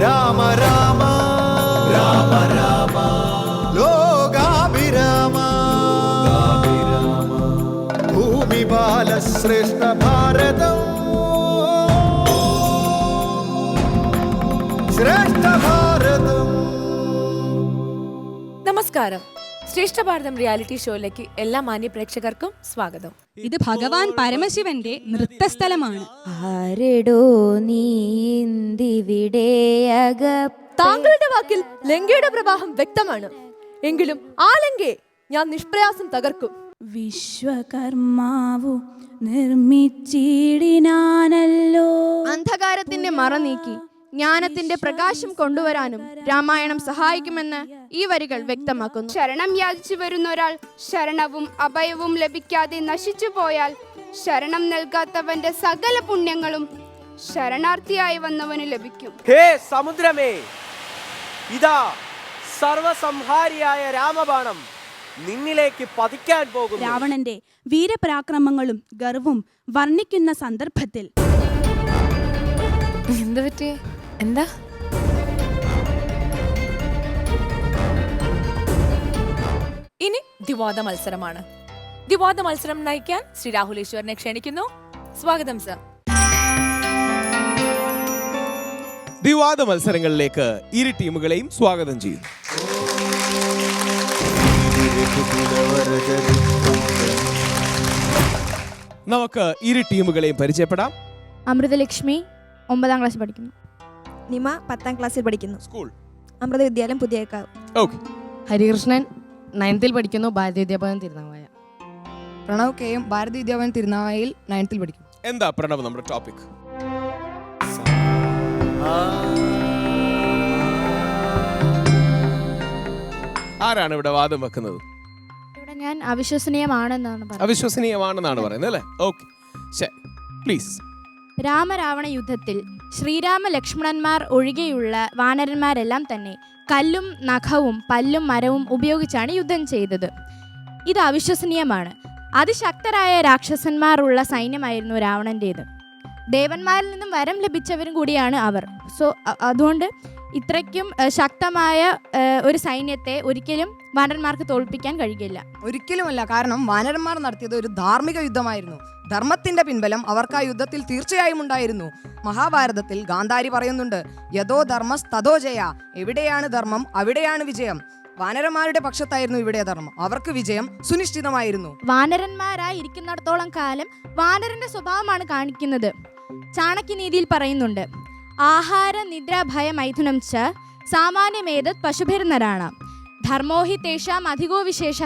രാമ രാമ. രാമ രാമ ലോകാഭിരാമ. ഭൂമി ബാലശ്രേഷ്ഠ ഭാരതം. ശ്രേഷ്ഠ ഭാരതം. നമസ്കാരം. ശ്രേഷ്ഠ ഭാരതം റിയാലിറ്റി ഷോയിലേക്ക് എല്ലാ മാന്യ പ്രേക്ഷകർക്കും സ്വാഗതം. ഇത് ഭഗവാൻ പരമശിവന്റെ നൃത്തസ്ഥലമാണ്. ആരെടോ താങ്കളുടെ വാക്കിൽ ലങ്കയുടെ പ്രവാഹം വ്യക്തമാണ്. എങ്കിലും ആ ലങ്കയെ ഞാൻ നിഷ്പ്രയാസം തകർക്കും. വിശ്വകർമാവു നിർമ്മിച്ചിടിനാനല്ലോ. അന്ധകാരത്തിന്റെ മറ നീക്കി ജ്ഞാനത്തിന്റെ പ്രകാശം കൊണ്ടുവരാനും രാമായണം സഹായിക്കുമെന്ന് ഈ വരികൾ വ്യക്തമാക്കുന്നു. ശരണം യാചിച്ചു വരുന്ന ഒരാൾ ശരണവും അഭയവും ലഭിക്കാതെ നശിച്ചു പോയാൽ ശരണം നൽകാത്തവന്റെ സകല പുണ്യങ്ങളും ശരണാർത്ഥിയായി വന്നവന് ലഭിക്കും. ഹേ സമുദ്രമേ ഇതാ സർവസംഹാരിയായ രാമബാണം നിന്നിലേക്ക് പതിക്കാൻ പോകും രാവണന്റെ വീരപരാക്രമങ്ങളും ഗർവും വർണിക്കുന്ന സന്ദർഭത്തിൽ എന്താ പറ്റിയേ എന്താ? ഇനി ദിവാദ മത്സരമാണ്. ദിവാദ മത്സരം നയിക്കാൻ ശ്രീ രാഹുലേശ്വരനെ ക്ഷണിക്കുന്നു. സ്വാഗതം സർ. ദിവാദ മത്സരങ്ങളിലേക്ക് ഇരു ടീമുകളെയും സ്വാഗതം ചെയ്യുന്നു. നമുക്ക് ഇരു ടീമുകളെയും പരിചയപ്പെടാം. അമൃതലക്ഷ്മി ഒമ്പതാം ക്ലാസ്സിൽ പഠിക്കുന്നു. നിമ പത്താം ക്ലാസ്സിൽ പഠിക്കുന്നു. സ്കൂൾ. അമൃത വിദ്യാലയം പുതിയക്കാവ്. ഓക്കെ. ഹരികൃഷ്ണൻ നയൻത്തിൽ പഠിക്കുന്നു ഭാരതീയ വിദ്യാഭവൻ തിരുനാവായ. പ്രണവ് കെയും ഭാരതി വിദ്യാഭവൻ തിരുനാവായയിൽ നയൻത്തിൽ പഠിക്കും. എന്താ പ്രണവ് നമ്മുടെ ടോപ്പിക് ആരാണ് ഇവിടെ വാദം വെക്കുന്നത്? ഇവിടെ ഞാൻ അവിശ്വസനീയമാണെന്നാണ് പറയുന്നത്. അവിശ്വസനീയമാണെന്നാണ് പറയുന്നത് അല്ലേ? ഓക്കെ ശരി. പ്ലീസ് രാമരാവണ യുദ്ധത്തിൽ ശ്രീരാമ ലക്ഷ്മണന്മാർ ഒഴികെയുള്ള വാനരന്മാരെല്ലാം തന്നെ കല്ലും നഖവും പല്ലും മരവും ഉപയോഗിച്ചാണ് യുദ്ധം ചെയ്തത്. ഇത് അവിശ്വസനീയമാണ്. അതിശക്തരായ രാക്ഷസന്മാരുള്ള സൈന്യമായിരുന്നു രാവണന്റേത് ദേവന്മാരിൽ നിന്നും വരം ലഭിച്ചവരും കൂടിയാണ് അവർ. സോ അതുകൊണ്ട് ഇത്രയ്ക്കും ശക്തമായ ഒരു സൈന്യത്തെ ഒരിക്കലും വാനരന്മാർക്ക് തോൽപ്പിക്കാൻ കഴിയില്ല. ഒരിക്കലുമല്ല. കാരണം വാനരന്മാർ നടത്തിയത് ഒരു ധാർമ്മിക യുദ്ധമായിരുന്നു. ധർമ്മത്തിന്റെ പിൻബലം അവർക്ക് ആ യുദ്ധത്തിൽ തീർച്ചയായും ഉണ്ടായിരുന്നു. മഹാഭാരതത്തിൽ ഗാന്ധാരി പറയുന്നുണ്ട് യഥോ ധർമ്മസ് തഥോ ജയ എവിടെയാണ് ധർമ്മം അവിടെയാണ് വിജയം. വാനരന്മാരുടെ പക്ഷത്തായിരുന്നു ഇവിടെ ധർമ്മം അവർക്ക് വിജയം സുനിശ്ചിതമായിരുന്നു. വാനരന്മാരായി ഇരിക്കുന്നിടത്തോളം കാലം വാനരന്റെ സ്വഭാവമാണ് കാണിക്കുന്നത്. ചാണക്യനീതിയിൽ പറയുന്നുണ്ട് ആഹാര നിദ്ര ഭയ മൈഥുനം ച സാമാന്യമേതത് പശുഭിരുന്നരാണ് ധർമ്മോഹി തേഷാം അധികോ വിശേഷ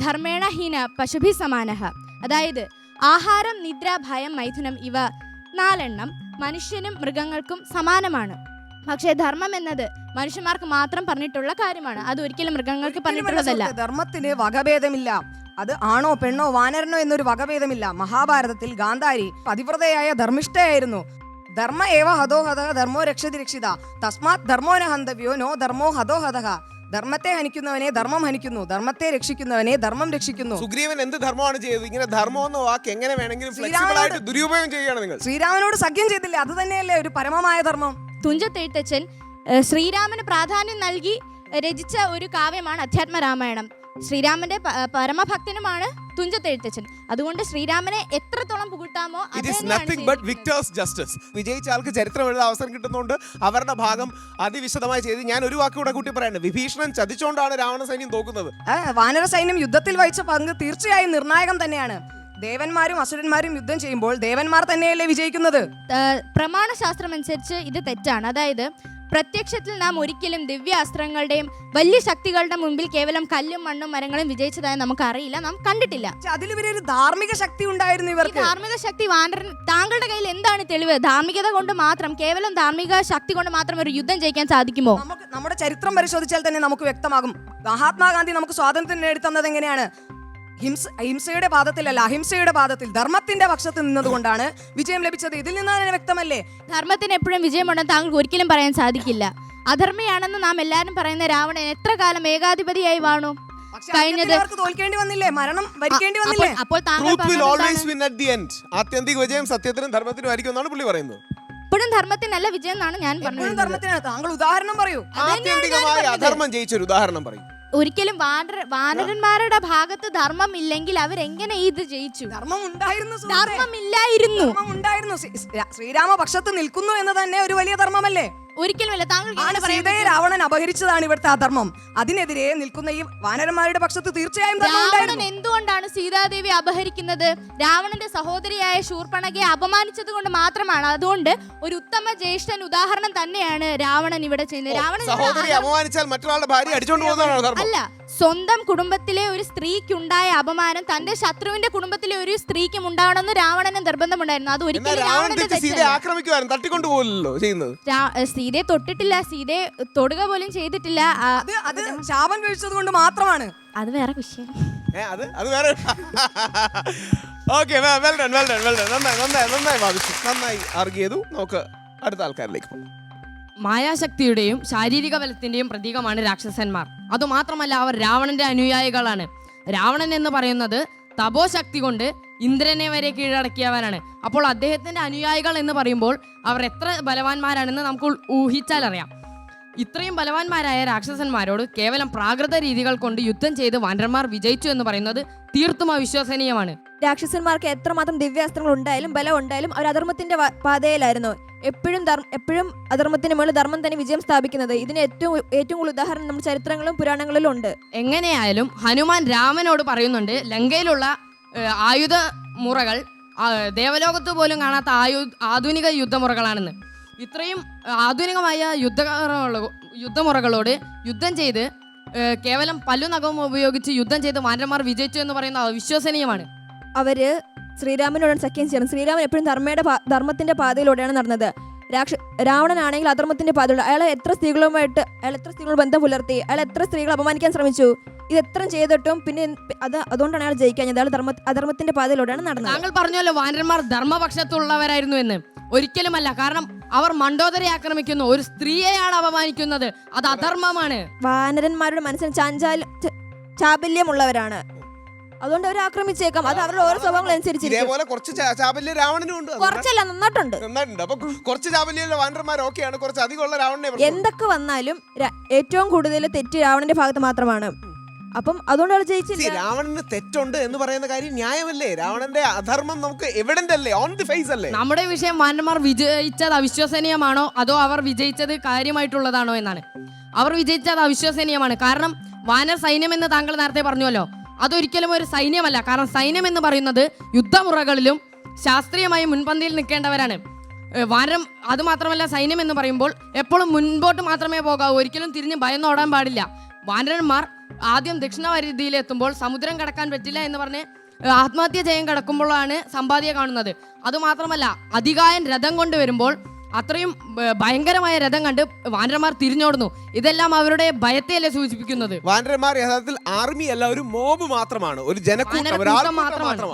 ധർമ്മേണ ഹീന പശുഭി സമാനഹ അതായത് ആഹാരം നിദ്ര ഭയം മൈഥുനം ഇവ നാലെണ്ണം മനുഷ്യനും മൃഗങ്ങൾക്കും സമാനമാണ്. പക്ഷേ ധർമ്മം എന്നത് മനുഷ്യന്മാർക്ക് മാത്രം പറഞ്ഞിട്ടുള്ള കാര്യമാണ്. അത് ഒരിക്കലും മൃഗങ്ങൾക്ക് പറഞ്ഞിട്ടുള്ളതല്ല. ധർമ്മത്തിന് വകഭേദമില്ല. അത് ആണോ പെണ്ണോ വാനരനോ എന്നൊരു വകഭേദമില്ല. മഹാഭാരതത്തിൽ ഗാന്ധാരി പതിവ്രതയായ ധർമ്മിഷ്ഠയായിരുന്നു. ധർമ്മ ഏവ ഹതോ ഹതഹ ധർമ്മോ രക്ഷതി രക്ഷിത. തസ്മാത് ധർമ്മോ നഹന്തവ്യോ നോ ധർമ്മോ ഹതോ ഹതഹ ധർമ്മത്തെ ഹനിക്കുന്നവനെ ധർമ്മം ഹനിക്കുന്നു ധർമ്മത്തെ രക്ഷിക്കുന്നവനെ ധർമ്മം രക്ഷിക്കുന്നു. സുഗ്രീവൻ എന്ത് ധർമ്മമാണ് ചെയ്തത്? ഇങ്ങനെ ധർമ്മം എന്ന വാക്ക് എങ്ങനെ വേണമെങ്കിലും ശ്രീരാമനോട് ആയിട്ട് ദുരുപയോഗം ചെയ്യുകയാണ് നിങ്ങൾ. ശ്രീരാമനോട് സഖ്യം ചെയ്തില്ലേ? അത് തന്നെയല്ലേ ഒരു പരമമായ ധർമ്മം. തുഞ്ചത്തെഴുത്തച്ഛൻ ശ്രീരാമന് പ്രാധാന്യം നൽകി രചിച്ച ഒരു കാവ്യമാണ് അധ്യാത്മ രാമായണം ശ്രീരാമന്റെ പരമഭക്തനുമാണ് തുഞ്ചത്തെഴുത്തച്ഛൻ. അതുകൊണ്ട് ശ്രീരാമനെ എത്രത്തോളം പുകഴ്ത്താമോ ജസ്റ്റിസ് വിജയിച്ച ആൾക്ക് ചരിത്രം എഴുതാൻ അവസരം കിട്ടുന്നതുകൊണ്ട് അവരുടെ ഭാഗം അതിവിശദമായി ചെയ്ത് ഞാൻ ഒരു വാക്ക് കൂടെ കൂട്ടി പറയുന്നത് വിഭീഷണൻ ചതിച്ചുകൊണ്ടാണ് രാവണ സൈന്യം തോക്കുന്നത്. വാനര സൈന്യം യുദ്ധത്തിൽ വഹിച്ച പങ്ക് തീർച്ചയായും നിർണായകം തന്നെയാണ്. ദേവന്മാരും അസുരന്മാരും യുദ്ധം ചെയ്യുമ്പോൾ ദേവന്മാർ തന്നെയല്ലേ വിജയിക്കുന്നത്? പ്രമാണ പ്രമാണശാസ്ത്രം അനുസരിച്ച് ഇത് തെറ്റാണ്. അതായത് പ്രത്യക്ഷത്തിൽ നാം ഒരിക്കലും ദിവ്യ അസ്ത്രങ്ങളുടെയും വലിയ ശക്തികളുടെ മുമ്പിൽ കേവലം കല്ലും മണ്ണും മരങ്ങളും വിജയിച്ചതായി നമുക്ക് അറിയില്ല നാം കണ്ടിട്ടില്ല. പക്ഷെ അതിലുപരി ഒരു ധാർമ്മിക ശക്തി ഉണ്ടായിരുന്നു ഇവർക്ക്. ധാർമ്മിക ശക്തി വാനരൻ താങ്കളുടെ കയ്യിൽ എന്താണ് തെളിവ്? ധാർമ്മികത കൊണ്ട് മാത്രം കേവലം ധാർമ്മിക ശക്തി കൊണ്ട് മാത്രം ഒരു യുദ്ധം ജയിക്കാൻ സാധിക്കുമോ? നമുക്ക് നമ്മുടെ ചരിത്രം പരിശോധിച്ചാൽ തന്നെ നമുക്ക് വ്യക്തമാകും. മഹാത്മാഗാന്ധി നമുക്ക് സ്വാതന്ത്ര്യം നേടിത്തന്നത് എങ്ങനെയാണ്? ഹിംസ ഹിംസയുടെ പാദത്തിലല്ല അഹിംസയുടെ പാദത്തിൽ ധർമ്മത്തിന്റെ പക്ഷത്ത് നിന്നതുകൊണ്ടാണ് വിജയം ലഭിച്ചത്. ഇതിൽ നിന്ന് തന്നെ വ്യക്തമല്ലേ? ധർമ്മത്തിന് എപ്പോഴും വിജയമുണ്ടെന്ന് താങ്കൾക്ക് ഒരിക്കലും പറയാൻ സാധിക്കില്ല. അധർമ്മയാണെന്ന് നാം എല്ലാവരും പറയുന്ന രാവണൻ എത്ര കാലം ഏകാധിപതിയായി വാണു? കഴിഞ്ഞത് തോൽക്കേണ്ടി വന്നില്ലേ? മരണം വന്നില്ലേ? അപ്പോൾ truth will always win at the end ആത്യന്തിക വിജയം സത്യത്തിനും ധർമ്മത്തിനും ആയിരിക്കും എന്നാണ് പുള്ളി പറയുന്നത്. എപ്പോഴും ധർമ്മത്തിനല്ല വിജയം എന്നാണ് ഞാൻ എപ്പോഴും പറഞ്ഞത് ധർമ്മത്തിനാണ് താങ്കൾ ഉദാഹരണം പറയൂ. ആത്യന്തികമായ അധർമ്മം ജയിച്ചൊരു ഉദാഹരണം പറയും. ഒരിക്കലും വാനര വാനരന്മാരുടെ ഭാഗത്ത് ധർമ്മം ഇല്ലെങ്കിൽ അവരെങ്ങനെ ഇത് ജയിച്ചു? ധർമ്മം ഉണ്ടായിരുന്നു സുഹൃത്തേ. ധർമ്മമില്ലായിരുന്നു. ധർമ്മം ഉണ്ടായിരുന്നു ശ്രീ- ശ്രീ- ശ്രീരാമ പക്ഷത്ത് നിൽക്കുന്നു എന്ന് തന്നെ ഒരു വലിയ ധർമ്മമല്ലേ? ഒരിക്കലുമല്ല താങ്കൾ രാവണൻ അപഹരിച്ചതാണ് ഇവിടുത്തെ അധർമ്മം അതിനെതിരെ നിൽക്കുന്ന ഈ വാനരന്മാരുടെ പക്ഷത്ത് തീർച്ചയായും രാവണൻ എന്തുകൊണ്ടാണ് സീതാദേവി അപഹരിക്കുന്നത്? രാവണന്റെ സഹോദരിയായ ശൂർപ്പണകയെ അപമാനിച്ചത് കൊണ്ട് മാത്രമാണ്. അതുകൊണ്ട് ഒരു ഉത്തമ ജ്യേഷ്ഠൻ ഉദാഹരണം തന്നെയാണ് രാവണൻ ഇവിടെ ചെയ്യുന്നത്. രാവണൻ സഹോദരി അപമാനിച്ചാൽ മറ്റൊരാളുടെ ഭാര്യ പോകുന്നതാണ് അല്ല സ്വന്തം കുടുംബത്തിലെ ഒരു സ്ത്രീക്കുണ്ടായ അപമാനം തന്റെ ശത്രുവിന്റെ കുടുംബത്തിലെ ഒരു സ്ത്രീക്കും ഉണ്ടാവണമെന്ന് രാവണന് നിർബന്ധമുണ്ടായിരുന്നു. അത് ഒരിക്കലും രാവണന്റെ ആക്രമിക്കുവാനും തട്ടിക്കൊണ്ടു പോകില്ലല്ലോ ചെയ്യുന്നത്. സീതയെ തൊട്ടിട്ടില്ല സീതയെ തൊടുക പോലും ചെയ്തിട്ടില്ല. ആ, അത് അത് ശാപം കഴിച്ചത് കൊണ്ട് മാത്രമാണ്. അത് വേറെ വിഷയം. ഏ, അത് അത് വേറെ okay well done well done well done നന്നായി നന്നായി നന്നായി വാദിച്ചു നന്നായി ആർഗ് ചെയ്തു നമുക്ക് അടുത്ത ആൾക്കാരിലേക്ക് പോകാം. മായാശക്തിയുടെയും ശാരീരിക ബലത്തിന്റെയും പ്രതീകമാണ് രാക്ഷസന്മാർ. അതുമാത്രമല്ല അവർ രാവണന്റെ അനുയായികളാണ്. രാവണൻ എന്ന് പറയുന്നത് തപോശക്തി കൊണ്ട് ഇന്ദ്രനെ വരെ കീഴടക്കിയവനാണ്. അപ്പോൾ അദ്ദേഹത്തിന്റെ അനുയായികൾ എന്ന് പറയുമ്പോൾ അവർ എത്ര ബലവാന്മാരാണെന്ന് നമുക്ക് ഊഹിച്ചാൽ അറിയാം ഇത്രയും ബലവാന്മാരായ രാക്ഷസന്മാരോട് കേവലം പ്രാകൃത രീതികൾ കൊണ്ട് യുദ്ധം ചെയ്ത് വാനരന്മാർ വിജയിച്ചു എന്ന് പറയുന്നത് തീർത്തും അവിശ്വസനീയമാണ്. രാക്ഷസന്മാർക്ക് എത്രമാത്രം ദിവ്യാസ്ത്രങ്ങൾ ഉണ്ടായാലും ബലം ഉണ്ടായാലും അവർ അധർമ്മത്തിന്റെ പാതയിലായിരുന്നു. എപ്പോഴും എപ്പോഴും അധർമ്മത്തിന് മുകളിൽ ധർമ്മം തന്നെ വിജയം സ്ഥാപിക്കുന്നത്. ഇതിന് ഏറ്റവും ഏറ്റവും കൂടുതൽ ഉദാഹരണം നമ്മുടെ ചരിത്രങ്ങളും പുരാണങ്ങളിലും ഉണ്ട്. എങ്ങനെയായാലും ഹനുമാൻ രാമനോട് പറയുന്നുണ്ട് ലങ്കയിലുള്ള ആയുധ മുറകൾ ദേവലോകത്ത് പോലും കാണാത്ത ആയു ആധുനിക യുദ്ധമുറകളാണെന്ന്. ഇത്രയും ആധുനികമായ യുദ്ധ യുദ്ധമുറകളോട് യുദ്ധം ചെയ്ത് കേവലം പല്ലു നഖവും ഉപയോഗിച്ച് യുദ്ധം ചെയ്ത് മാന്യന്മാർ വിജയിച്ചു എന്ന് പറയുന്ന അവിശ്വസനീയമാണ് അവർ ശ്രീരാമനോടാണ് സഖ്യം ചെയ്യണം ശ്രീരാമൻ എപ്പോഴും ധർമ്മയുടെ ധർമ്മത്തിന്റെ പാതയിലൂടെയാണ് നടന്നത്. രാക്ഷ രാവണനാണെങ്കിൽ അധർമ്മത്തിന്റെ പാതയുള്ള അയാൾ എത്ര സ്ത്രീകളുമായിട്ട് അയാൾ എത്ര സ്ത്രീകൾ ബന്ധം പുലർത്തി? അയാൾ എത്ര സ്ത്രീകളെ അപമാനിക്കാൻ ശ്രമിച്ചു? ഇത് എത്ര ചെയ്തിട്ടും പിന്നെ അത് അതുകൊണ്ടാണ് അയാൾ ജയിക്കാഞ്ഞത് അയാൾ ധർമ്മ അധർമ്മത്തിന്റെ പാതയിലൂടെയാണ് നടന്നത്. താങ്കൾ പറഞ്ഞല്ലോ വാനരന്മാർ ധർമ്മപക്ഷത്തുള്ളവരായിരുന്നു എന്ന്. ഒരിക്കലുമല്ല. കാരണം അവർ മണ്ടോദരെ ആക്രമിക്കുന്നു. ഒരു സ്ത്രീയെയാണ് അപമാനിക്കുന്നത്. അത് അധർമ്മമാണ്. വാനരന്മാരുടെ മനസ്സിന് ചാഞ്ചാൽ ചാബല്യമുള്ളവരാണ്. അതുകൊണ്ട് അവർ ആക്രമിച്ചേക്കാം. അത് അവരുടെ ഓരോ സ്വഭാവങ്ങൾ അനുസരിച്ച് ഇതേപോലെ കുറച്ച് ചാ- ചാബല്യം രാവണനും ഉണ്ട്. കുറച്ചല്ല നന്നായിട്ടുണ്ട് നന്നായിട്ടുണ്ട് അപ്പൊ കുറച്ച് ചാബല്യമുള്ള വാനർമാർ ഓക്കെയാണ്. കുറച്ച് അധികമുള്ള രാവണനെ ഇവർക്ക് എന്തൊക്കെ വന്നാലും ര- ഏറ്റവും കൂടുതൽ തെറ്റ് രാവണന്റെ ഭാഗത്ത് മാത്രമാണ്. അപ്പം അതുകൊണ്ട് അവർ See, ജയിച്ചില്ല രാവണന് തെറ്റുണ്ട് എന്ന് പറയുന്ന കാര്യം ന്യായമല്ലേ? രാവണന്റെ അധർമ്മം നമുക്ക് എവിഡന്റ് അല്ലേ? ഓൺ ദി ഫേസ് അല്ലേ? നമ്മുടെ വിഷയം വാനന്മാർ വിജയിച്ചത് അവിശ്വസനീയമാണോ? അതോ അവർ വിജയിച്ചത് കാര്യമായിട്ടുള്ളതാണോ എന്നാണ്. അവർ വിജയിച്ചത് അവിശ്വസനീയമാണ്. കാരണം വാനർ സൈന്യം എന്ന് താങ്കൾ നേരത്തെ പറഞ്ഞുവല്ലോ. അതൊരിക്കലും ഒരു സൈന്യമല്ല. കാരണം സൈന്യം എന്ന് പറയുന്നത് യുദ്ധമുറകളിലും ശാസ്ത്രീയമായി മുൻപന്തിയിൽ നിൽക്കേണ്ടവരാണ്. വരം അതുമാത്രമല്ല സൈന്യം എന്ന് പറയുമ്പോൾ എപ്പോഴും മുൻപോട്ട് മാത്രമേ പോകാവൂ. ഒരിക്കലും തിരിഞ്ഞ് ഭയന്നോടാൻ പാടില്ല. വാനരന്മാർ ആദ്യം ദക്ഷിണ പരിധിയിൽ എത്തുമ്പോൾ സമുദ്രം കടക്കാൻ പറ്റില്ല എന്ന് പറഞ്ഞ് ആത്മഹത്യ ചെയ്യാൻ കിടക്കുമ്പോഴാണ് സമ്പാദ്യ കാണുന്നത്. അതുമാത്രമല്ല അധികായൻ രഥം കൊണ്ടുവരുമ്പോൾ അത്രയും ഭയങ്കരമായ രഥം കണ്ട് വാനരന്മാർ തിരിഞ്ഞോടുന്നു. ഇതെല്ലാം അവരുടെ ഭയത്തെയല്ലേ സൂചിപ്പിക്കുന്നത്? വാനരന്മാർ യഥാർത്ഥത്തിൽ ആർമി അല്ല ഒരു മോബ് മാത്രമാണ്. ഒരു ജനക്കൂട്ടം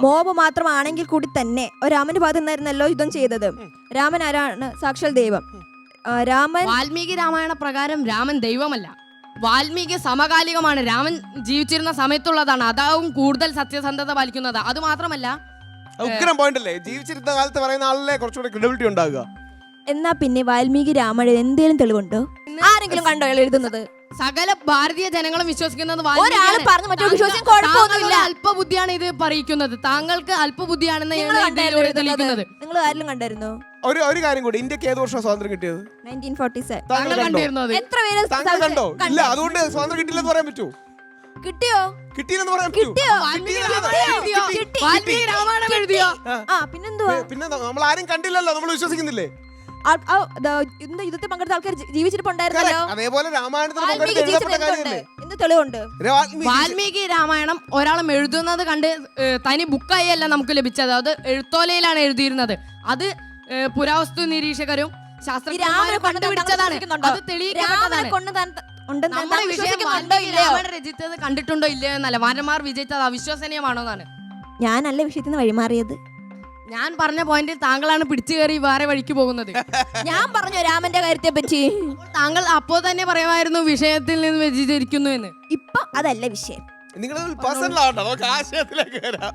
മോബ് മാത്രമാണെങ്കിൽ കൂടി തന്നെ. ഒരു രാമന്റെ ഭാഗത്ത് നിന്നായിരുന്നല്ലോ യുദ്ധം ചെയ്തത്. രാമൻ ആരാണ്? സാക്ഷാൽ ദൈവം. ആ, രാമൻ വാൽമീകി രാമായണ പ്രകാരം രാമൻ ദൈവമല്ല. വാൽമീകി സമകാലികമാണ്. രാമൻ ജീവിച്ചിരുന്ന സമയത്തുള്ളതാണ്. അതാവും കൂടുതൽ സത്യസന്ധത പാലിക്കുന്നത്. അത് മാത്രമല്ല ഉഗ്രം പോയിന്റ് അല്ലേ? ജീവിച്ചിരുന്ന കാലത്ത് പറയുന്ന ആളല്ലേ കുറച്ചുകൂടെ ക്രെഡിബിലിറ്റി ഉണ്ടാകുക. എന്നാ പിന്നെ വാൽമീകി രാമായണം എന്തേലും തെളിവുണ്ടോ? ആരെങ്കിലും കണ്ടോ അയാൾ എഴുതുന്നത്? സകല ഭാരതീയ ജനങ്ങളും വിശ്വസിക്കുന്നത് ഒരാൾ പറഞ്ഞു മറ്റൊരു വിശ്വസിക്കാൻ കുഴപ്പമൊന്നുമില്ല. അല്പബുദ്ധിയാണ് ഇത് പറയിക്കുന്നത്. താങ്കൾക്ക് അല്പബുദ്ധിയാണെന്ന് നിങ്ങൾ ഇതിലൂടെ തെളിയിക്കുന്നത്. നിങ്ങൾ ആരെങ്കിലും കണ്ടായിരുന്നോ? ഒരു ഒരു കാര്യം കൂടി ഇന്ത്യയ്ക്ക് ഏത് വർഷം സ്വാതന്ത്ര്യം കിട്ടിയത്? Nineteen forty seven. താങ്കൾ താങ്കൾ കണ്ടോ? കണ്ടിരുന്നത്. എത്ര പേര് താങ്കൾ കണ്ടോ? ഇല്ല അതുകൊണ്ട് സ്വാതന്ത്ര്യം കിട്ടില്ലെന്ന് പറയാൻ പറ്റുമോ കിട്ടിയോ? കിട്ടിയില്ലെന്ന് പറയാൻ കിട്ടിയോ? വാൽമീകി രാമായണം എഴുതിയോ? ആ. പിന്നെന്തുവാ? പിന്നെ നമ്മൾ ആരും കണ്ടില്ലല്ലോ നമ്മൾ വിശ്വസിക്കുന്നില്ലേ? യുദ്ധത്തിൽ പങ്കെടുത്ത ആൾക്കാർ ജി- ജീവിച്ചിരിപ്പുണ്ടായിരുന്നല്ലോ. Correct. അതേപോലെ രാമായണത്തിൽ എന്ത് തെളിവുണ്ട്. വാൽമീകി രാമായണം ഒരാളും എഴുതുന്നത് കണ്ട് തനി ബുക്കായി അല്ല നമുക്ക് ലഭിച്ചത്. അത് എഴുത്തോലയിലാണ് എഴുതിയിരുന്നത്. അത് പുരാവസ്തു നിരീക്ഷകരും കൊണ്ട് കണ്ടുപിടിച്ചതാണ്. അത്? രാമായണം രചിച്ചത് കണ്ടിട്ടുണ്ടോ ഇല്ലയോ എന്നല്ല. വാനന്മാർ വിജയിച്ചത് അവിശ്വസനീയമാണോ എന്നാണ്. ഞാനല്ല വിഷയത്തിൽ നിന്ന് വഴിമാറിയത്. ഞാൻ പറഞ്ഞ പോയിന്റിൽ താങ്കളാണ് പിടിച്ചു കയറി വേറെ വഴിക്ക് പോകുന്നത്. ഞാൻ പറഞ്ഞു രാമന്റെ കാര്യത്തെ പറ്റി. താങ്കൾ അപ്പോ തന്നെ പറയുമായിരുന്നു വിഷയത്തിൽ നിന്ന് വ്യതിചരിക്കുന്നു എന്ന്. ഇപ്പൊ അതല്ല വിഷയം. നിങ്ങൾ പേഴ്സണൽ ആവണ്ട? നമുക്ക് ആശയത്തിലേക്ക് വരാം.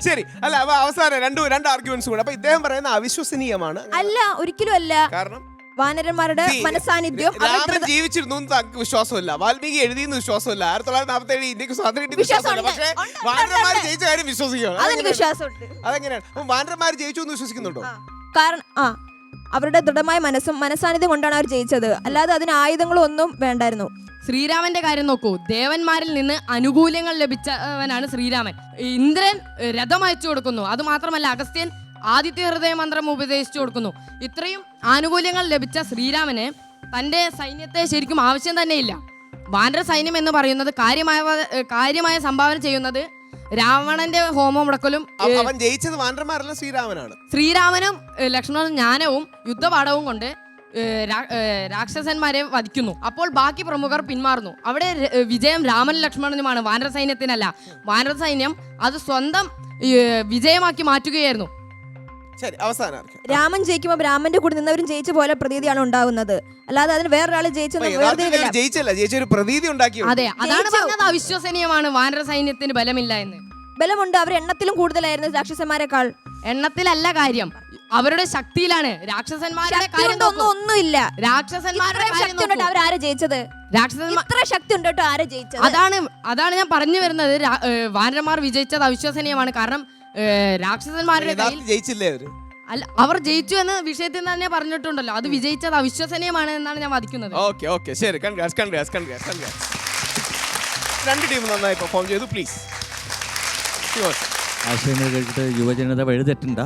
ശരി. അല്ല അപ്പൊ അവസാനം രണ്ട് രണ്ട് ആർഗ്യുമെന്റ്സ് കൂടെ. അപ്പൊ ഇദ്ദേഹം പറയുന്ന അവിശ്വസനീയമാണ്. അല്ല ഒരിക്കലും അല്ല. കാരണം? വാനരന്മാരുടെ മനസാന്നിധ്യം ജീവിച്ചിരുന്നു താങ്കൾക്ക് വിശ്വാസമില്ല. വാൽമീകി എഴുതിയെന്ന് വിശ്വാസമില്ല. ആയിരത്തി തൊള്ളായിരത്തി നാൽപ്പത്തി ഏഴ് ഇന്ത്യയ്ക്ക് സ്വാതന്ത്ര്യം വിശ്വാസമില്ല. പക്ഷേ വാനരന്മാർ. ജയിച്ച കാര്യം വിശ്വസിക്കുകയാണ്. അതെങ്ങനെയാണ്? വിശ്വാസമുണ്ട്. അതെങ്ങനെയാണ്? വാനരന്മാർ ജയിച്ചു എന്ന് വിശ്വസിക്കുന്നുണ്ടോ? കാരണം ആ അവരുടെ ദൃഢമായ മനസ്സും മനസാന്നിധ്യം കൊണ്ടാണ് അവർ ജയിച്ചത്. അല്ലാതെ അതിന് ആയുധങ്ങളും ഒന്നും വേണ്ടായിരുന്നു. ശ്രീരാമന്റെ കാര്യം നോക്കൂ. ദേവന്മാരിൽ നിന്ന് അനുകൂല്യങ്ങൾ ലഭിച്ചവനാണ് ശ്രീരാമൻ. ഇന്ദ്രൻ രഥം അയച്ചു കൊടുക്കുന്നു. അത് മാത്രമല്ല അഗസ്ത്യൻ ആദിത്യ ഹൃദയ മന്ത്രം ഉപദേശിച്ചു കൊടുക്കുന്നു. ഇത്രയും ആനുകൂല്യങ്ങൾ ലഭിച്ച ശ്രീരാമന് തന്റെ സൈന്യത്തെ ശരിക്കും ആവശ്യം തന്നെയില്ല. വാനര സൈന്യം എന്ന് പറയുന്നത് കാര്യമായ കാര്യമായ സംഭാവന ചെയ്യുന്നത് രാവണന്റെ ഹോമം മുടക്കലും അവൻ ജയിച്ചത് വാനരന്മാരല്ല ശ്രീരാമനാണ്. ശ്രീരാമനും ലക്ഷ്മണനും ജ്ഞാനവും യുദ്ധപാഠവും കൊണ്ട് രാക്ഷസന്മാരെ വധിക്കുന്നു. അപ്പോൾ ബാക്കി പ്രമുഖർ പിന്മാറുന്നു. അവിടെ വിജയം രാമൻ ലക്ഷ്മണനുമാണ്. വാനര സൈന്യത്തിനല്ല. വാനര സൈന്യം അത് സ്വന്തം വിജയമാക്കി മാറ്റുകയായിരുന്നു. ശരി അവസാനം രാമൻ ജയിക്കുമ്പോൾ രാമന്റെ കൂടെ നിന്നവരും ജയിച്ച പോലെ പ്രതീതിയാണ് ഉണ്ടാവുന്നത് അല്ലാതെ അതിന് വേറൊരാൾ ജയിച്ചെന്ന് ജയിച്ചല്ല ജയിച്ച ഒരു പ്രതീതി ഉണ്ടാക്കി അതെ അതാണ്. പറഞ്ഞത് അവിശ്വസനീയമാണ്. വാനര സൈന്യത്തിന് ബലമില്ല എന്ന്. ബലമുണ്ട് അവർ എണ്ണത്തിലും കൂടുതലായിരുന്നു രാക്ഷസന്മാരെക്കാൾ. എണ്ണത്തിലല്ല കാര്യം. അവരുടെ ശക്തിയിലാണ്. രാക്ഷസന്മാരുടെ കാര്യം ഒന്നും. ഒന്നുമില്ല. രാക്ഷസന്മാരുടെ ശക്തി ഉണ്ടോ. അവരാരെ ജയിച്ചത്? ഇത്ര ശക്തി ഉണ്ടോ ആരെ ജയിച്ചത്? അതാണ് അതാണ് ഞാൻ പറഞ്ഞു വരുന്നത്. വാനരമാർ വാനരന്മാർ വിജയിച്ചത് അവിശ്വസനീയമാണ്. കാരണം രാക്ഷസന്മാരുടെ കയ്യിൽ യഥാർത്ഥത്തിൽ ജയിച്ചില്ലേ അവർ? അല്ല അവർ ജയിച്ചു എന്ന് വിഷയത്തിൽ തന്നെ പറഞ്ഞിട്ടുണ്ടല്ലോ. അത് വിജയിച്ചത് അവിശ്വസനീയമാണ് എന്നാണ് ഞാൻ വാദിക്കുന്നത്. Okay okay. ശരി കൺഗ്രാസ് കൺഗ്രാസ് കൺഗ്രാസ് കൺഗ്രാസ് രണ്ട് ടീം നന്നായി പെർഫോം ചെയ്തു പ്ലീസ് ആശയങ്ങൾ കേട്ടിട്ട് യുവജനത വഴിതെറ്റണ്ട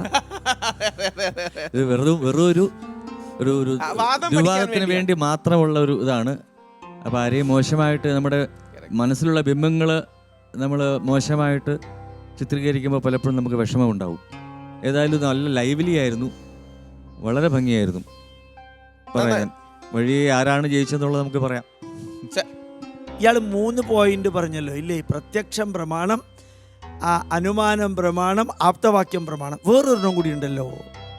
ഇത് വെറുതെ വെറും ഒരു ഒരു ഒരു വിവാദത്തിന് വേണ്ടി മാത്രമുള്ള ഒരു ഇതാണ്. അപ്പോൾ ആരെയും മോശമായിട്ട് നമ്മുടെ മനസ്സിലുള്ള ബിംബങ്ങൾ നമ്മൾ മോശമായിട്ട് ചിത്രീകരിക്കുമ്പോൾ പലപ്പോഴും നമുക്ക് വിഷമമുണ്ടാവും. ഏതായാലും നല്ല ലൈവ്ലി ആയിരുന്നു. വളരെ ഭംഗിയായിരുന്നു. പറയാൻ. വഴി ആരാണ് ജയിച്ചതെന്നുള്ളത് നമുക്ക് പറയാം. ഇയാൾ മൂന്ന് പോയിന്റ് പറഞ്ഞല്ലോ. ഇല്ലേ? പ്രത്യക്ഷം പ്രമാണം ആ, അനുമാനം പ്രമാണം ആപ്തവാക്യം പ്രമാണം. വേറൊരെണ്ണം കൂടി ഉണ്ടല്ലോ.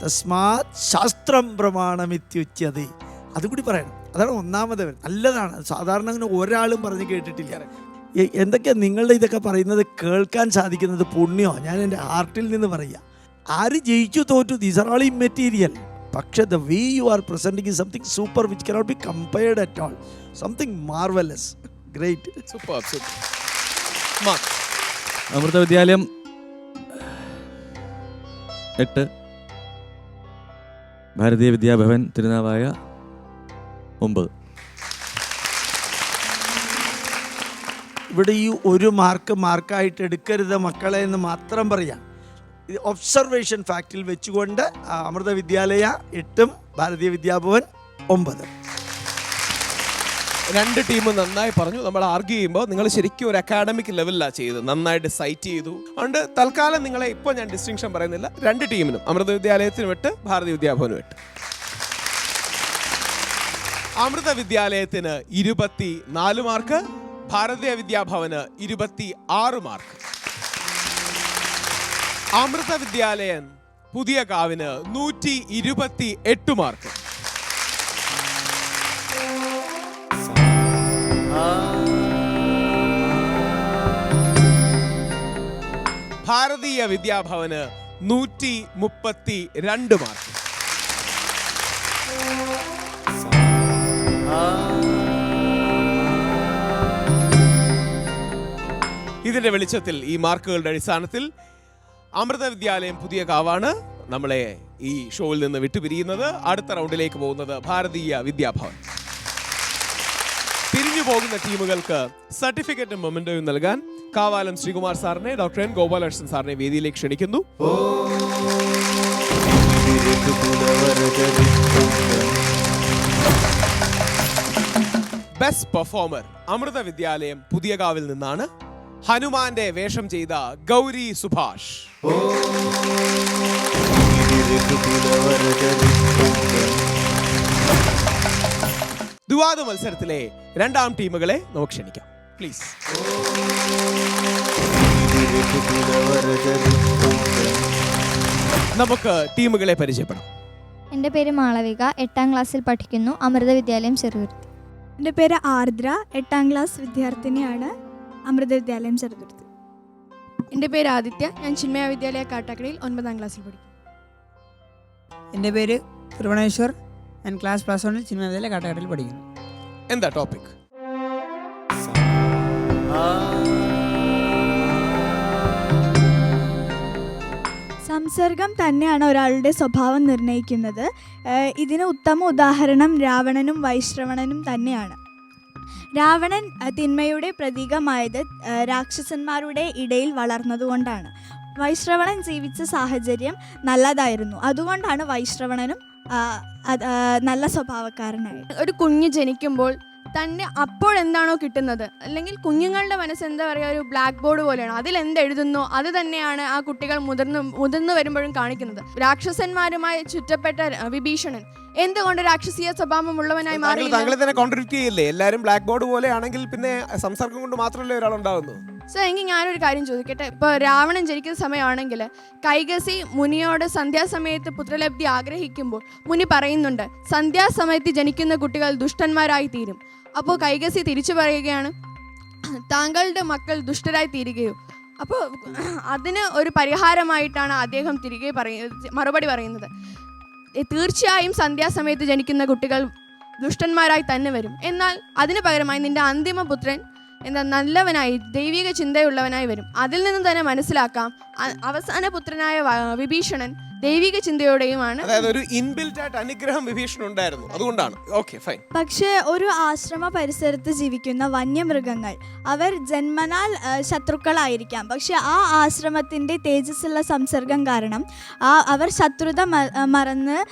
തസ്മാത് ശാസ്ത്രം പ്രമാണം ഇത്യുച്ചത് അതുകൂടി പറയണം. അതാണ് ഒന്നാമത് നല്ലതാണ്. സാധാരണ അങ്ങനെ ഒരാളും പറഞ്ഞ് കേട്ടിട്ടില്ല. എ- എന്തൊക്കെയാ നിങ്ങളുടെ ഇതൊക്കെ പറയുന്നത് കേൾക്കാൻ സാധിക്കുന്നത് പുണ്യോ? ഞാൻ എന്റെ ഹാർട്ടിൽ നിന്ന് പറയുക. ആര് ജയിച്ചു തോറ്റു? ദീസ് ആർ ആൾ ഇമ്മെറ്റീരിയൽ പക്ഷേ the way you are presenting something super which cannot be compared at all something marvellous great super Amrita Vidyalayam എട്ട്. ഭാരതീയ വിദ്യാഭവൻ തിരുനാവായ ഒമ്പത്. ഇവിടെ ഈ ഒരു മാർക്ക് മാർക്കായിട്ട് എടുക്കരുത് മക്കളെ എന്ന് മാത്രം പറയാം. ഇത് ഒബ്സർവേഷൻ ഫാക്റ്റിൽ വെച്ചുകൊണ്ട് അമൃത വിദ്യാലയ എട്ടും ഭാരതീയ വിദ്യാഭവൻ ഒമ്പത്. രണ്ട് ടീം നന്നായി പറഞ്ഞു. നമ്മൾ ആർഗ്യൂ ചെയ്യുമ്പോൾ നിങ്ങൾ ശരിക്കും ഒരു അക്കാഡമിക് ലെവലിലാണ് ചെയ്തത്. നന്നായിട്ട് സൈറ്റ് ചെയ്തു. അതുകൊണ്ട് തൽക്കാലം നിങ്ങളെ ഇപ്പോൾ ഞാൻ ഡിസ്റ്റിങ്ഷൻ പറയുന്നില്ല. രണ്ട് ടീമിനും അമൃത വിദ്യാലയത്തിനും വിട്ട് ഭാരതീയ വിദ്യാഭവനും വിട്ട് അമൃത വിദ്യാലയത്തിന് ഇരുപത്തി നാല് മാർക്ക് ഭാരതീയ വിദ്യാഭവന് ഇരുപത്തി ആറ് മാർക്ക്. അമൃത വിദ്യാലയൻ പുതിയ കാവിന് നൂറ്റി ഇരുപത്തി എട്ട് മാർക്ക്. ഭാരതീയ വിദ്യാഭവന് നൂറ്റി മുപ്പത്തി രണ്ട് മാർക്ക്. ഇതിന്റെ വെളിച്ചത്തിൽ ഈ മാർക്കുകളുടെ അടിസ്ഥാനത്തിൽ അമൃത വിദ്യാലയം പുതിയ കാവാണ്. നമ്മളെ ഈ ഷോയിൽ നിന്ന് വിട്ടുപിരിയുന്നത്. അടുത്ത റൗണ്ടിലേക്ക് പോകുന്നത് ഭാരതീയ വിദ്യാഭവൻ. പിരിഞ്ഞു പോകുന്ന ടീമുകൾക്ക് സർട്ടിഫിക്കറ്റും മൊമെന്റോയും നൽകാൻ കാവാലം ശ്രീകുമാർ സാറിനെ ഡോക്ടർ എൻ ഗോപാലകൃഷ്ണൻ സാറിനെ വേദിയിലേക്ക് ക്ഷണിക്കുന്നു. ബെസ്റ്റ് പെർഫോമർ അമൃത വിദ്യാലയം പുതിയകാവിൽ നിന്നാണ്. ഹനുമാന്റെ വേഷം ചെയ്ത ഗൗരി സുഭാഷ്. ദുവാദ മത്സരത്തിലെ രണ്ടാം ടീമുകളെ നമുക്ക് ക്ഷണിക്കാം. പ്ലീസ് നമുക്ക് ടീമുകളെ പരിചയപ്പെടാം. എന്റെ പേര് മാളവിക എട്ടാം ക്ലാസ്സിൽ പഠിക്കുന്നു അമൃത വിദ്യാലയം ചെറുതുരുത്തി എന്റെ പേര് ആർദ്ര എട്ടാം ക്ലാസ് വിദ്യാർത്ഥിനിയാണ്. അമൃത വിദ്യാലയം ചെറുതുരുത്ത്. എന്റെ പേര് ആദിത്യ. ഞാൻ ചിന്മയ വിദ്യാലയ കാട്ടാക്കടയിൽ ഒൻപതാം ക്ലാസ്സിൽ പഠിക്കും എന്റെ പേര് കൃപണേശ്വർ ഞാൻ ക്ലാസ് പ്ലസ് വണ്ണിൽ ചിന്മയ വിദ്യാലയ കാട്ടാക്കടയിൽ പഠിക്കുന്നു. എന്താ ടോപ്പിക് സംസർഗം തന്നെയാണ് ഒരാളുടെ സ്വഭാവം നിർണയിക്കുന്നത്. ഇതിന് ഉത്തമ ഉദാഹരണം രാവണനും വൈശ്രവണനും തന്നെയാണ്. രാവണൻ തിന്മയുടെ പ്രതീകമായത് രാക്ഷസന്മാരുടെ ഇടയിൽ വളർന്നതുകൊണ്ടാണ്. വൈശ്രവണൻ ജീവിച്ച സാഹചര്യം നല്ലതായിരുന്നു. അതുകൊണ്ടാണ് വൈശ്രവണനും നല്ല സ്വഭാവക്കാരനായത്. ഒരു കുഞ്ഞ് ജനിക്കുമ്പോൾ തന്നെ അപ്പോൾ എന്താണോ കിട്ടുന്നത്? അല്ലെങ്കിൽ കുഞ്ഞുങ്ങളുടെ മനസ്സ് എന്താ പറയുക? ഒരു ബ്ലാക്ക് ബോർഡ് പോലെയാണ്? അതിൽ എന്ത് എഴുതുന്നോ? അത് തന്നെയാണ് ആ കുട്ടികൾ മുതിർന്ന് മുതിർന്നു വരുമ്പോഴും കാണിക്കുന്നത്. രാക്ഷസന്മാരുമായി ചുറ്റപ്പെട്ട വിഭീഷണൻ എന്തുകൊണ്ട് രാക്ഷസീയ സ്വഭാവം ഉള്ളവനായി മാറി താങ്കളെ തന്നെ കോൺട്രിബ്യൂട്ട് ചെയ്യില്ലേ? എല്ലാരും ബ്ലാക്ക് ബോർഡ് പോലെ ആണെങ്കിൽ പിന്നെ സംസർഗം കൊണ്ട് മാത്രമല്ലേ ഒരാൾ ഉണ്ടാവുന്നു. സോ എങ്കിൽ ഞാനൊരു കാര്യം ചോദിക്കട്ടെ? ഇപ്പോൾ രാവണൻ ജനിക്കുന്ന സമയമാണെങ്കിൽ കൈകസി മുനിയോട് സന്ധ്യാസമയത്ത് പുത്രലബ്ധി ആഗ്രഹിക്കുമ്പോൾ മുനി പറയുന്നുണ്ട് സന്ധ്യാസമയത്ത് ജനിക്കുന്ന കുട്ടികൾ ദുഷ്ടന്മാരായി തീരും. അപ്പോൾ കൈകസി തിരിച്ചു പറയുകയാണ് താങ്കളുടെ മക്കൾ ദുഷ്ടരായി തീരുകയോ? അപ്പോൾ അതിന് ഒരു പരിഹാരമായിട്ടാണ് അദ്ദേഹം തിരികെ പറയുന്നത് മറുപടി പറയുന്നത്. "എ, തീർച്ചയായും സന്ധ്യാസമയത്ത് ജനിക്കുന്ന കുട്ടികൾ ദുഷ്ടന്മാരായി തന്നെ വരും. എന്നാൽ അതിന് പകരമായി നിന്റെ അന്തിമ പുത്രൻ എന്താ നല്ലവനായി ദൈവിക ചിന്തയുള്ളവനായി വരും. അതിൽ നിന്ന് തന്നെ മനസ്സിലാക്കാം അവസാന പുത്രനായ വിഭീഷണൻ ദൈവിക ചിന്തയോടെയുമാണ്. അതായത് ഒരു ഇൻബിൽറ്റ് ആയിട്ട് അനുഗ്രഹം വിഭീഷൺ ഉണ്ടായിരുന്നു. അതുകൊണ്ടാണ്. ഓക്കെ ഫൈൻ പക്ഷേ ഒരു ആശ്രമ പരിസരത്ത് ജീവിക്കുന്ന വന്യമൃഗങ്ങൾ അവർ ജന്മനാൽ ശത്രുക്കളായിരിക്കാം. പക്ഷെ ആ ആശ്രമത്തിന്റെ തേജസ്സുള്ള സംസർഗം കാരണം ആ അവർ ശത്രുത മ- മറന്ന്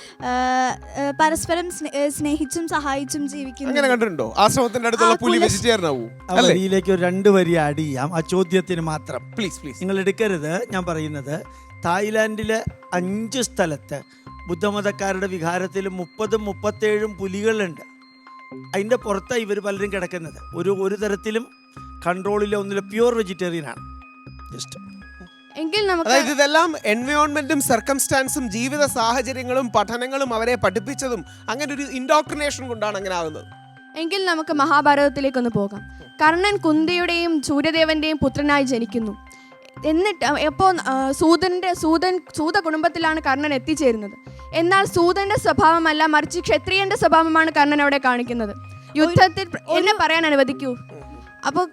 പരസ്പരം സ്നേ- സ്നേഹിച്ചും സഹായിച്ചും അങ്ങനെ ജീവിക്കുന്നു കണ്ടിട്ടുണ്ടോ? ആശ്രമത്തിന്റെ അടുത്തുള്ള ആ, പുലി പുലി- വെജിറ്റേറിയൻ ആവൂ ആ അല്ലേ? വരിയിലേക്ക് ഒരു രണ്ട് വരി ആഡ് ചെയ്യാം ആ ചോദ്യത്തിന് മാത്രം. പ്ലീസ് പ്ലീസ് നിങ്ങൾ എടുക്കരുത്. ഞാൻ പറയുന്നത് തായ്ലാൻഡിലെ അഞ്ച് സ്ഥലത്ത് ബുദ്ധമതക്കാരുടെ വിഹാരത്തിൽ മുപ്പതും മുപ്പത്തേഴും പുലികളുണ്ട്. അതിന്റെ പുറത്താണ് ഇവർ പലരും കിടക്കുന്നത്. ഒരു ഒരു തരത്തിലും കൺട്രോളിലെ ഒന്നിലെ പ്യുവർ വെജിറ്റേറിയൻ ആണ്. ജസ്റ്റ് എങ്കിൽ നമുക്ക് അതായത് ഇതെല്ലാം എൻവയോൺമെന്റും സർക്കംസ്റ്റാൻസും ജീവിത സാഹചര്യങ്ങളും പഠനങ്ങളും അവരെ പഠിപ്പിച്ചതും അങ്ങനെ ഒരു ഇൻഡോക്ട്രിനേഷൻ കൊണ്ടാണ് അങ്ങനെ ആകുന്നത് എങ്കിൽ നമുക്ക് മഹാഭാരതത്തിലേക്കൊന്ന് പോകാം. കർണൻ കുന്തിയുടെയും സൂര്യദേവന്റെയും പുത്രനായി ജനിക്കുന്നു. എന്നിട്ട് എപ്പോൾ സൂതന്റെ സൂതൻ സൂത കുടുംബത്തിലാണ് കർണൻ എത്തിച്ചേരുന്നത്. എന്നാൽ സൂതന്റെ സ്വഭാവമല്ല മറിച്ച് ക്ഷത്രിയന്റെ സ്വഭാവമാണ് കർണൻ അവിടെ കാണിക്കുന്നത്. യുദ്ധത്തിൽ എന്നെ പറയാൻ അനുവദിക്കൂ. അപ്പോൾ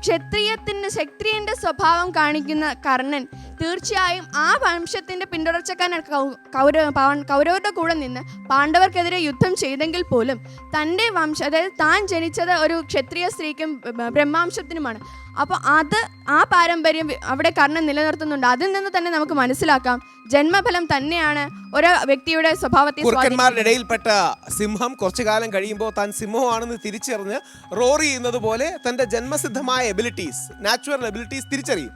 ക്ഷത്രിയത്തിന്റെ ക്ഷത്രിയന്റെ സ്വഭാവം കാണിക്കുന്ന കർണൻ തീർച്ചയായും ആ വംശത്തിന്റെ പിന്തുടർച്ചക്കാരൻ കൗരവ കൗരവരുടെ കൂടെ നിന്ന് പാണ്ഡവർക്കെതിരെ യുദ്ധം ചെയ്തെങ്കിൽ പോലും തന്റെ വംശ അതായത് താൻ ജനിച്ചത് ഒരു ക്ഷത്രിയ സ്ത്രീക്കും ബ്രഹ്മാംശത്തിനുമാണ്. അപ്പോൾ അത് ആ പാരമ്പര്യം അവിടെ കർണൻ നിലനിർത്തുന്നുണ്ട്. അതിൽ നിന്ന് തന്നെ നമുക്ക് മനസ്സിലാക്കാം. ജന്മഫലം തന്നെയാണ് ഒരു വ്യക്തിയുടെ സ്വഭാവത്തെ കുറുക്കന്മാരുടെ ഇടയിൽപ്പെട്ട സിംഹം കുറച്ചു കാലം കഴിയുമ്പോൾ താൻ സിംഹമാണെന്ന് തിരിച്ചറിഞ്ഞ് റോറി ചെയ്യുന്നത് പോലെ തന്റെ ജന്മസിദ്ധമായ എബിലിറ്റീസ് നാച്ചുറൽ എബിലിറ്റീസ് തിരിച്ചറിയും.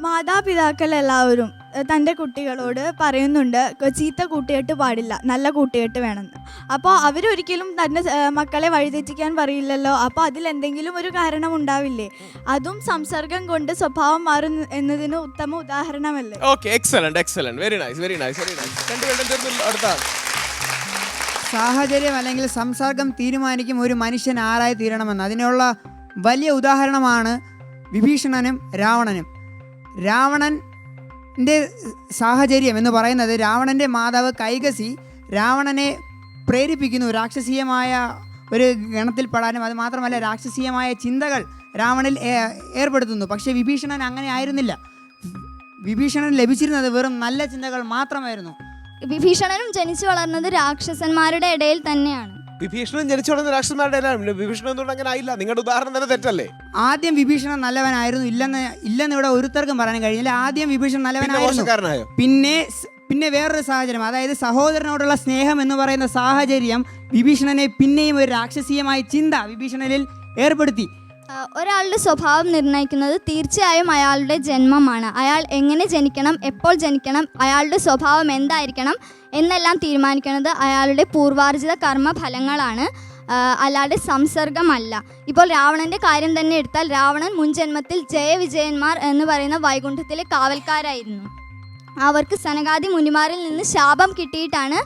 മാതാപിതാക്കൾ എല്ലാവരും തന്റെ കുട്ടികളോട് പറയുന്നുണ്ട് "ക- ചീത്ത കൂട്ടുകെട്ട് പാടില്ല നല്ല കൂട്ടുകെട്ട് വേണമെന്ന്. അപ്പോൾ അവരൊരിക്കലും തന്നെ മക്കളെ വഴിതെറ്റിക്കാൻ പറയില്ലല്ലോ. അപ്പോൾ അതിലെന്തെങ്കിലും ഒരു കാരണം ഉണ്ടാവില്ലേ? അതും സംസർഗം കൊണ്ട് സ്വഭാവം മാറും എന്നതിന് ഉത്തമ ഉദാഹരണമല്ലേ? Okay excellent excellent very nice very nice very nice സാഹചര്യം അല്ലെങ്കിൽ സംസർഗം തീരുമാനിക്കും ഒരു മനുഷ്യൻ ആരായി തീരണമെന്ന്. അതിനുള്ള വലിയ ഉദാഹരണമാണ് വിഭീഷണനും രാവണനും. രാവണന്റെ സാഹചര്യം എന്ന് പറയുന്നത് രാവണന്റെ മാതാവ് കൈകസി രാവണനെ പ്രേരിപ്പിക്കുന്നു. രാക്ഷസീയമായ ഒരു ഗണത്തിൽപ്പെടാനും അത് മാത്രമല്ല രാക്ഷസീയമായ ചിന്തകൾ രാവണിൽ ഏർപ്പെടുത്തുന്നു. പക്ഷേ വിഭീഷണൻ അങ്ങനെ ആയിരുന്നില്ല. വിഭീഷണൻ ലഭിച്ചിരുന്നത് വെറും നല്ല ചിന്തകൾ മാത്രമായിരുന്നു. വിഭീഷണനും ജനിച്ചു വളർന്നത് രാക്ഷസന്മാരുടെ ഇടയിൽ തന്നെയാണ്. വിഭീഷണൻ ജനിച്ചു വളർന്ന രാഷ്ട്രന്മാരുടെ എല്ലാം വിഭീഷണൻ എന്തുകൊണ്ട് അങ്ങനെ ആയില്ല. നിങ്ങളുടെ ഉദാഹരണം തന്നെ തെറ്റല്ലേ? ആദ്യം വിഭീഷണൻ നല്ലവനായിരുന്നു. ഇല്ലെന്ന് ഇല്ലെന്ന് ഇവിടെ ഒരുത്തർക്കും പറയാൻ കഴിഞ്ഞില്ല ആദ്യം വിഭീഷണൻ പിന്നെ നല്ലവനായിരുന്നു. പിന്നെ പിന്നെ വേറൊരു സാഹചര്യം. അതായത് സഹോദരനോടുള്ള സ്നേഹം എന്ന് പറയുന്ന സാഹചര്യം വിഭീഷണനെ പിന്നെയും ഒരു രാക്ഷസീയമായ ചിന്ത വിഭീഷണനിൽ ഏർപ്പെടുത്തി. ഒരാളുടെ സ്വഭാവം നിർണയിക്കുന്നത് തീർച്ചയായും അയാളുടെ ജന്മമാണ്. അയാൾ എങ്ങനെ ജനിക്കണം എപ്പോൾ ജനിക്കണം അയാളുടെ സ്വഭാവം എന്തായിരിക്കണം എന്നെല്ലാം തീരുമാനിക്കുന്നത് അയാളുടെ പൂർവാർജിത കർമ്മഫലങ്ങളാണ് ഫലങ്ങളാണ്. അല്ലാതെ സംസർഗമല്ല. ഇപ്പോൾ രാവണന്റെ കാര്യം തന്നെ എടുത്താൽ രാവണൻ മുൻ ജന്മത്തിൽ ജയവിജയന്മാർ എന്ന് പറയുന്ന വൈകുണ്ഠത്തിലെ കാവൽക്കാരായിരുന്നു. അവർക്ക് സനകാദി മുനിമാരിൽ നിന്ന് ശാപം കിട്ടിയിട്ടാണ്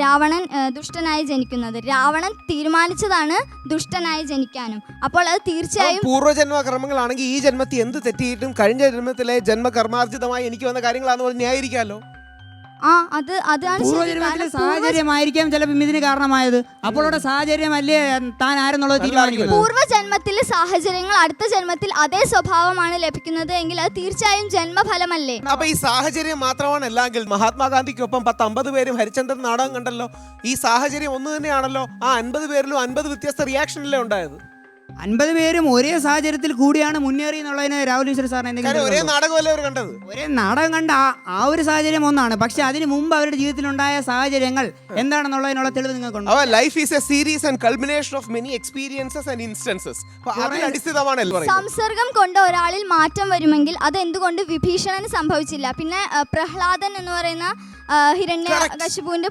രാവണൻ ദുഷ്ടനായി ജനിക്കുന്നത്. രാവണൻ തീരുമാനിച്ചതാണ് ദുഷ്ടനായി ജനിക്കാനും. അപ്പോൾ അത് തീർച്ചയായും പൂർവജന്മ കർമ്മങ്ങളാണെങ്കിൽ ഈ ജന്മത്തിൽ എന്ത് തെറ്റിയിട്ടും കഴിഞ്ഞ ജന്മത്തിലെ ജന്മകർമാർജിതമായി എനിക്ക് വന്ന കാര്യങ്ങളാണെന്ന് പറഞ്ഞ് ന്യായീകരിക്കാമല്ലോ. ആ അത് അതാണ്. പൂർവജന്മത്തിലെ സാഹചര്യമായിരിക്കാം ചിലപ്പോൾ ഇതിന് കാരണമായത്. അപ്പോൾ അവിടെ സാഹചര്യമല്ലേ താൻ ആരെന്നുള്ളത് തീരുമാനിക്കുന്നത്? പൂർവജന്മത്തിലെ സാഹചര്യങ്ങൾ അടുത്ത ജന്മത്തിൽ അതേ സ്വഭാവമാണ് ലഭിക്കുന്നത് എങ്കിൽ അത് തീർച്ചയായും ജന്മഫലമല്ലേ? അപ്പൊ ഈ സാഹചര്യം മാത്രമാണ് അല്ലെങ്കിൽ മഹാത്മാഗാന്ധിക്കൊപ്പം പത്ത് അമ്പത് പേരും ഹരിചന്ദ്രൻ നാടകം കണ്ടല്ലോ. ഈ സാഹചര്യം ഒന്ന് തന്നെയാണല്ലോ. ആ അൻപത് പേരിലും അൻപത് വ്യത്യസ്ത റിയാക്ഷനല്ലേ ഉണ്ടായത്? അൻപത് പേരും ഒരേ സാഹചര്യത്തിൽ കൂടിയാണ് മുന്നേറി എന്നുള്ളതിന് രാഹുൽ ഈശ്വർ സാറിന് എന്തെങ്കിലും ഒരേ തെളിവുണ്ടോ? നാടകമല്ലേ അവർ കണ്ടത്? ഒരേ നാടകം കണ്ട ആ- ആ ഒരു സാഹചര്യം ഒന്നാണ്. പക്ഷെ അതിന് മുമ്പ് അവരുടെ ജീവിതത്തിലുണ്ടായ സാഹചര്യങ്ങൾ എന്താണെന്നുള്ളതിനുള്ള തെളിവ് നിങ്ങൾക്കുണ്ട് അവ life is a series and culmination of many experiences and instances സംസർഗം കൊണ്ട് ഒരാളിൽ മാറ്റം വരുമെങ്കിൽ അത് എന്തുകൊണ്ട് വിഭീഷണന് സംഭവിച്ചില്ല? പിന്നെ പ്രഹ്ലാദൻ എന്ന് പറയുന്ന ഹിരണ്യകശുപുവിന്റെ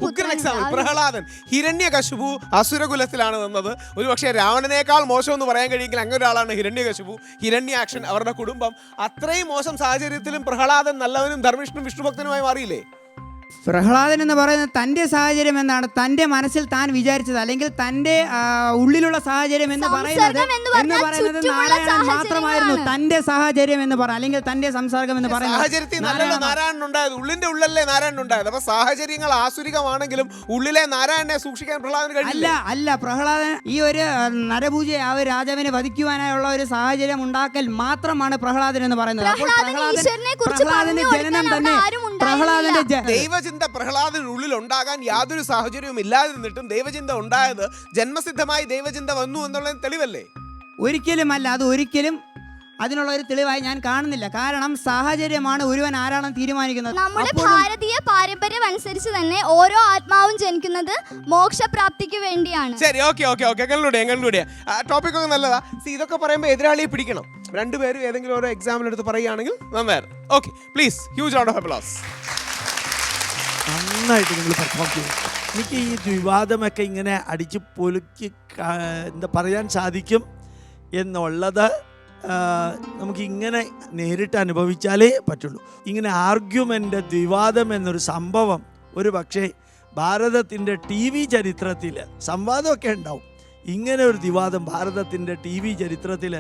പ്രഹ്ലാദൻ ഹിരണ്യകശുപു അസുരകുലത്തിലാണ് വന്നത് ഒരു പക്ഷേ രാവണനേക്കാൾ മോശം എന്ന് പറയാൻ കഴിയെങ്കിൽ അങ്ങനെ ഒരാളാണ് ഹിരണ്യകശുപു. ഹിരണ്യാക്ഷൻ അവരുടെ കുടുംബം അത്രയും മോശം സാഹചര്യത്തിലും പ്രഹ്ലാദൻ നല്ലവനും ധർമ്മിഷ്ണും വിഷ്ണുഭക്തനുമായി മാറിയില്ലേ? പ്രഹ്ലാദൻ എന്ന് പറയുന്നത് തന്റെ സാഹചര്യം എന്നാണ്. തന്റെ മനസ്സിൽ താൻ വിചാരിച്ചത്. അല്ലെങ്കിൽ തന്റെ ഉള്ളിലുള്ള സാഹചര്യം എന്ന് പറയുന്നത് എന്ന് പറയുന്നത് നാരായണൻ മാത്രമായിരുന്നു. തന്റെ സാഹചര്യം എന്ന് പറ അല്ലെങ്കിൽ തന്റെ സംസർഗം എന്ന് പറയുന്നത് ഉള്ളിന്റെ ഉള്ളല്ലേ നാരായണൻ ഉണ്ടായത്? അപ്പൊ സാഹചര്യങ്ങൾ ആസുരികമാണെങ്കിലും ഉള്ളിലെ നാരായണനെ സൂക്ഷിക്കാൻ പ്രഹ്ലാദൻ അല്ല അല്ല. പ്രഹ്ലാദൻ ഈ ഒരു നരപൂജ ആ ഒരു രാജാവിനെ വധിക്കുവാനായുള്ള ഒരു സാഹചര്യം ഉണ്ടാക്കൽ മാത്രമാണ് പ്രഹ്ലാദൻ എന്ന് പറയുന്നത്. അപ്പോൾ പ്രഹ്ലാദന്റെ ജനനം തന്നെ. പ്രഹ്ലാദന്റെ ദൈവചിന്ത പ്രഹ്ലാദനുള്ളിൽ ഉണ്ടാകാൻ യാതൊരു സാഹചര്യവും ഇല്ലാതിരുന്നിട്ടും ദൈവചിന്ത ഉണ്ടായത് ജന്മസിദ്ധമായി ദൈവചിന്ത വന്നു എന്നുള്ളത് തെളിവല്ലേ? ഒരിക്കലും അല്ല അത് ഒരിക്കലും അതിനുള്ള ഒരു തെളിവായി ഞാൻ കാണുന്നില്ല. കാരണം സാഹചര്യമാണ് ഒരുവൻ ആരാണെന്ന് തീരുമാനിക്കുന്നത്. നമ്മുടെ ഭാരതീയ പാരമ്പര്യം അനുസരിച്ച് തന്നെ ഓരോ ആത്മാവും ജനിക്കുന്നത് മോക്ഷപ്രാപ്തിക്ക് വേണ്ടിയാണ്. ശരി ഓക്കെ ഓക്കെ ഓക്കെ. എങ്ങളിലൂടെ ടോപ്പിക് ഒക്കെ നല്ലതാ. ഇതൊക്കെ പറയുമ്പോൾ എതിരാളിയെ പിടിക്കണം. രണ്ടുപേരും ഏതെങ്കിലും ഓരോ എക്സാമ്പിൾ എടുത്ത് പറയുകയാണെങ്കിൽ നന്നായിരുന്നു. Okay please huge of applause നന്നായിട്ട് നിങ്ങൾ പെർഫോം ചെയ്തു. എനിക്ക് ഈ വിവാദമൊക്കെ ഇങ്ങനെ അടിച്ച് പൊലുക്കി എന്താ പറയാൻ സാധിക്കും എന്നുള്ളത് നമുക്ക് ഇങ്ങനെ നേരിട്ട് അനുഭവിച്ചാലേ പറ്റുള്ളൂ. ഇങ്ങനെ ആർഗ്യുമെന്റ് ദ്വിവാദം എന്നൊരു സംഭവം ഒരു പക്ഷേ ഭാരതത്തിന്റെ ടി വി ചരിത്രത്തിൽ സംവാദമൊക്കെ ഉണ്ടാവും. ഇങ്ങനെ ഒരു വിവാദം ഭാരതത്തിന്റെ ടി വി ചരിത്രത്തിൽ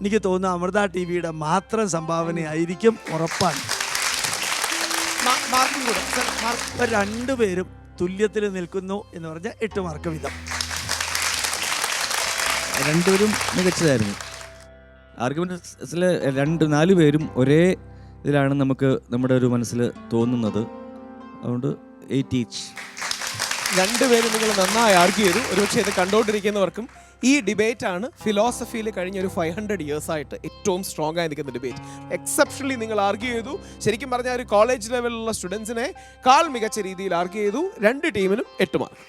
എനിക്ക് തോന്നുന്നു അമൃത ടി വിയുടെ മാത്രം സംഭാവനയായിരിക്കും ഉറപ്പാണ്. രണ്ടുപേരും തുല്യത്തിൽ നിൽക്കുന്നു എന്ന് പറഞ്ഞ എട്ട് മാർക്ക് വീതം. രണ്ടുപേരും മികച്ചതായിരുന്നു. ആർഗ്യുമെന്റ്സിൽ രണ്ട് നാല് പേരും ഒരേ ഇതിലാണ് നമുക്ക് നമ്മുടെ ഒരു മനസ്സിൽ തോന്നുന്നത്. അതുകൊണ്ട് എയ്റ്റ് ഈച്ച്. രണ്ടുപേരും നിങ്ങൾ നന്നായി ആർഗ്യൂ ചെയ്തു. ഒരുപക്ഷെ ഇത് കണ്ടുകൊണ്ടിരിക്കുന്നവർക്കും ഈ ഡിബേറ്റ് ആണ് ഫിലോസഫിയിൽ കഴിഞ്ഞ ഒരു ഫൈവ് ഹൺഡ്രഡ് ഇയേഴ്സ് ആയിട്ട് ഏറ്റവും സ്ട്രോങ് ആയി നിൽക്കുന്ന ഡിബേറ്റ് എക്സെപ്ഷണലി നിങ്ങൾ ആർഗ്യൂ ചെയ്തു. ശരിക്കും പറഞ്ഞാൽ ഒരു കോളേജ് ലെവലിലുള്ള സ്റ്റുഡൻസിനെ കാൾ മികച്ച രീതിയിൽ ആർഗ്യൂ ചെയ്തു. രണ്ട് ടീമിനും എട്ട് മാർക്ക്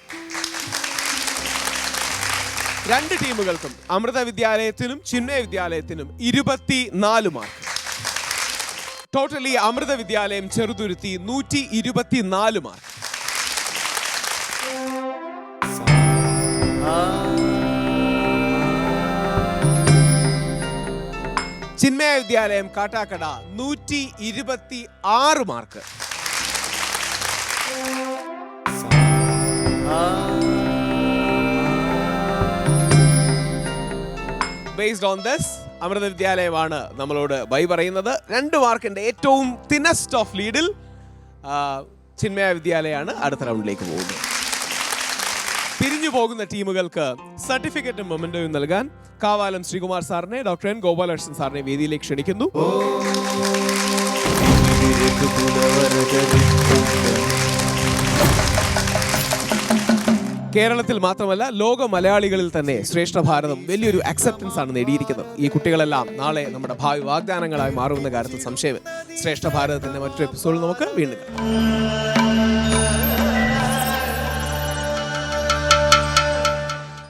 രണ്ട് ടീമുകൾക്കും അമൃത വിദ്യാലയത്തിനും ചിന്മയ വിദ്യാലയത്തിനും ഇരുപത്തി നാല് മാർക്ക് ടോട്ടലി അമൃത വിദ്യാലയം ചെറുതുരുത്തി നൂറ്റി ഇരുപത്തി നാല് മാർക്ക് ചിന്മയ വിദ്യാലയം കാട്ടാക്കട നൂറ്റി ഇരുപത്തി ആറ് mark. Based on this Amrita വിദ്യാലയമാണ് നമ്മളോട് ബൈ പറയുന്നത്. രണ്ട് മാർക്കിന്റെ ഏറ്റവും തിനസ്റ്റ് ഓഫ് ലീഡിൽ ചിന്മയ വിദ്യാലയമാണ് അടുത്ത റൗണ്ടിലേക്ക് പോകുന്നത്. പിരിഞ്ഞു പോകുന്ന ടീമുകൾക്ക് സർട്ടിഫിക്കറ്റും മൊമെന്റോയും നൽകാൻ കാവാലം ശ്രീകുമാർ സാറിനെ ഡോക്ടർ എൻ ഗോപാലകൃഷ്ണൻ സാറിനെ വേദിയിലേക്ക് ക്ഷണിക്കുന്നു. കേരളത്തിൽ മാത്രമല്ല ലോക മലയാളികളിൽ തന്നെ ശ്രേഷ്ഠ ഭാരതം വലിയൊരു അക്സെപ്റ്റൻസ് ആണ് നേടിയിരിക്കുന്നത്. ഈ കുട്ടികളെല്ലാം നാളെ നമ്മുടെ ഭാവി വാഗ്ദാനങ്ങളായി മാറുമെന്ന കാര്യത്തിൽ സംശയം ശ്രേഷ്ഠ ഭാരതത്തിന്റെ മറ്റൊരു എപ്പിസോഡ് നമുക്ക് വീണ്ടും